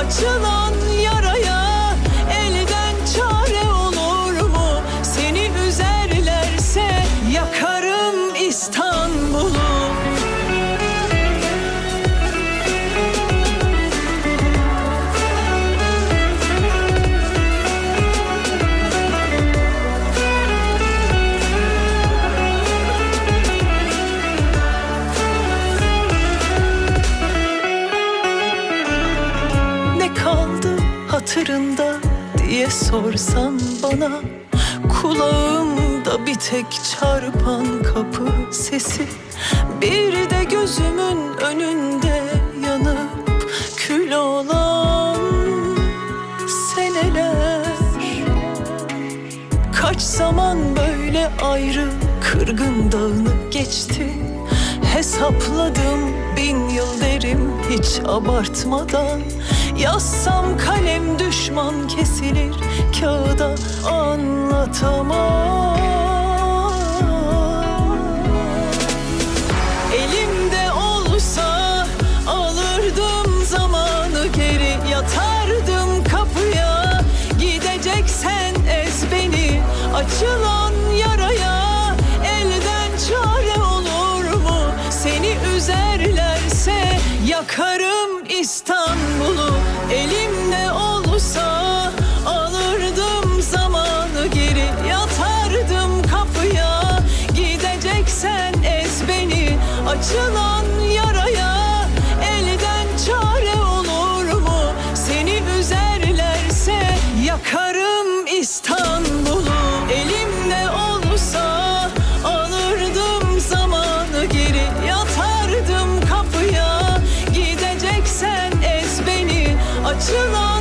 Açılan diye sorsan bana Kulağımda bir tek çarpan kapı sesi. Bir de gözümün önünde yanıp kül olan seneler. Kaç zaman böyle ayrı kırgın dağınık geçti? Hesapladım bin yıl derim hiç abartmadan Yazsam kalem düşman kesilir kağıda anlatamam. Elimde olsa alırdım zamanı geri yatardım kapıya. Gideceksen ez beni açılan yaraya. Elden çare olur mu? Seni üzerlerse Yakarım İstanbul'u açılan yaraya Elden çare olur mu? Seni üzerlerse Yakarım İstanbul'u. Elimde olsa Alırdım zamanı geri yatardım kapıya. Gideceksen ez beni açılan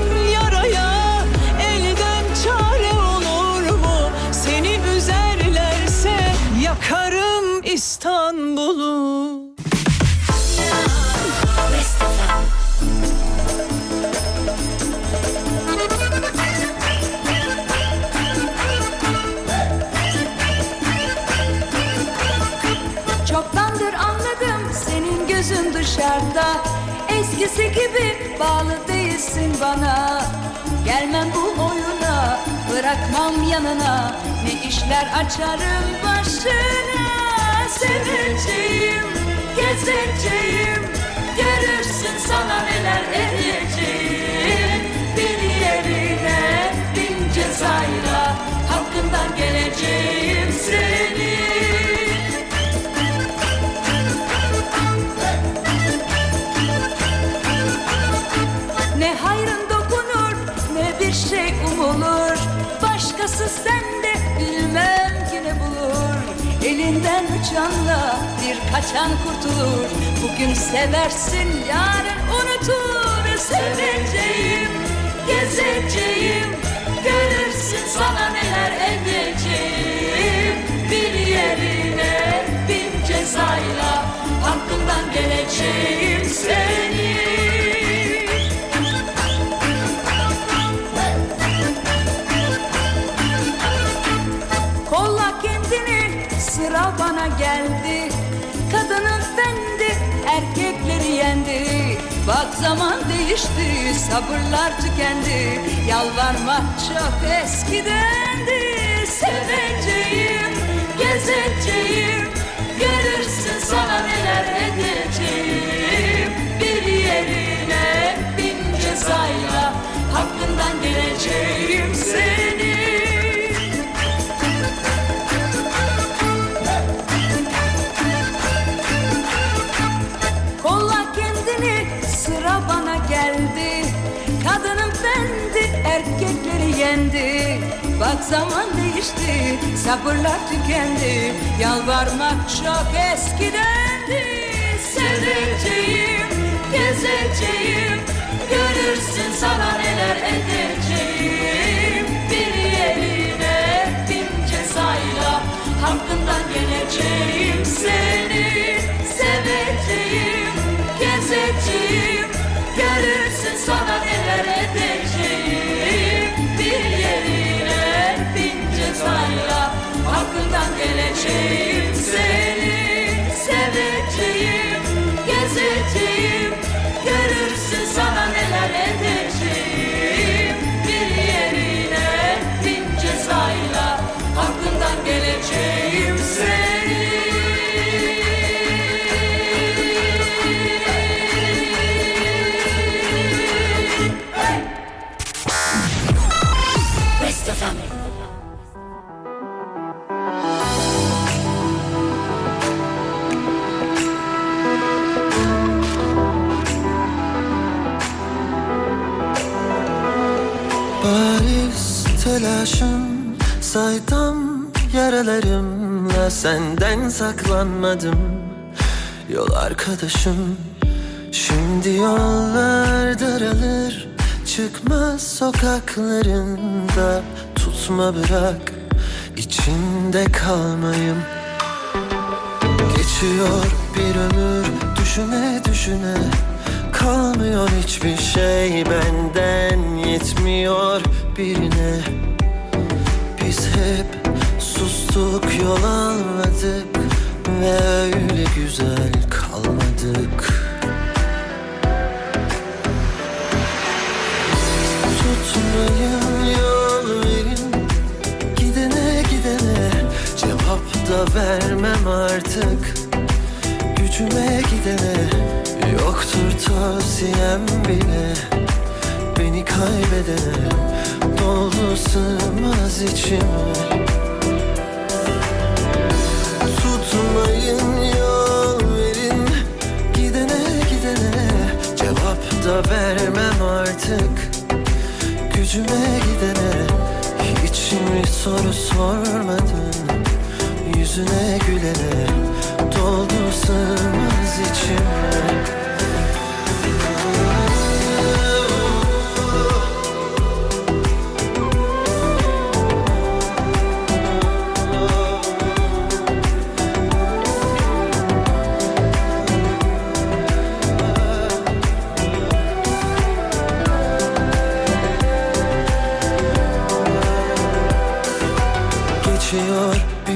bağlı değilsin bana. Gelmem bu oyuna bırakmam yanına. Ne işler açarım başına? Seveceğim, gezeceğim. Görürsün sana neler edeceğim Bir yerine bin cezayla Hakkından geleceğim seni Uçanla bir kaçan kurtulur. Bugün seversin yarın unutur. Seveceğim, gezeceğim. Görürsün sana neler edeceğim. Bir yerine bin cezayla Hakkından geleceğim. Seni bana geldi. Kadının fendi erkekleri yendi. Bak zaman değişti sabırlar tükendi. Yalvarmak çok eskidendi yendi Bak zaman değişti sabırlar tükendi. Yalvarmak çok eskidendi. Seveceğim, gezeceğim telaşım Saydam yaralarımla Senden saklanmadım. Yol arkadaşım Şimdi yollar daralır Çıkmaz sokaklarında. Tutma bırak içinde kalmayım. Geçiyor bir ömür düşüne düşüne. Kalmıyor hiçbir şey benden yetmiyor birine hep sustuk yol almadık Ve öyle güzel kalmadık. Tutmayın yol verin Gidene gidene cevap da vermem artık. Gücüme gidene yoktur tavsiyem bile Beni kaybedene doldu sığmaz içime. Tutmayın yol verin Gidene gidene cevap da vermem artık. Gücüme gidene hiç mi soru sormadın Yüzüne gülene doldu sığmaz içime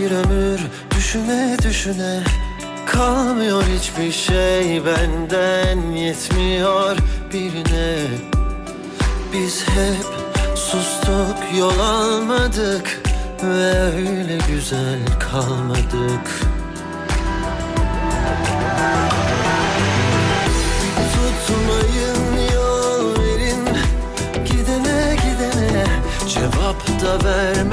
bir ömür düşüne düşüne Kalmıyor hiçbir şey benden yetmiyor birine. Biz hep sustuk yol almadık Ve öyle güzel kalmadık. Tutmayın yol verin Gidene gidene cevap da vermem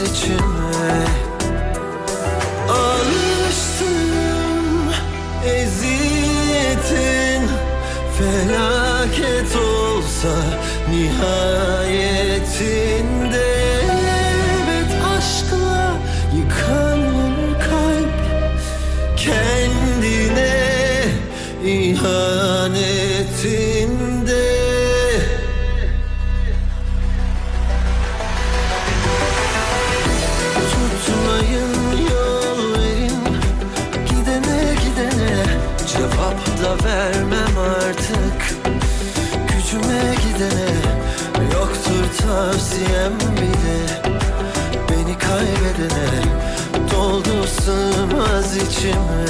içime Alıştım. Eziyetin Felaket olsa nihayetinde Gidene yoktur tavsiyem bile. Beni kaybedene doldu sığmaz içime.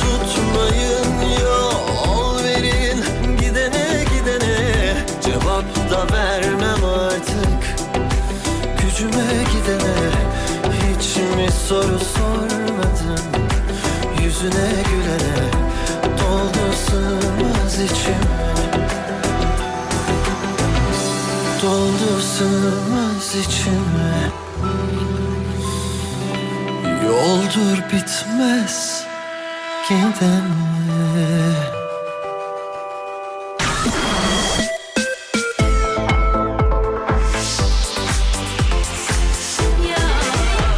Tutmayın yol verin Gidene gidene. Cevap da vermem artık. Gücüme gidene hiç mi soru sormadın? Yüzüne gülene içime Doldu sığmaz içime Yoldur bitmez gidene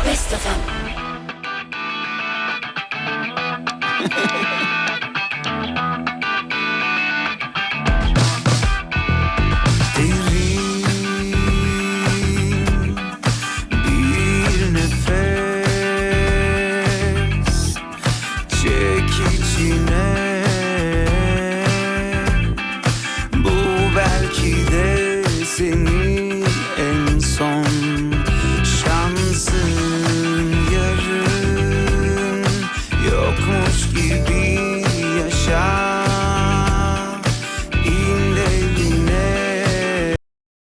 Best of 'em.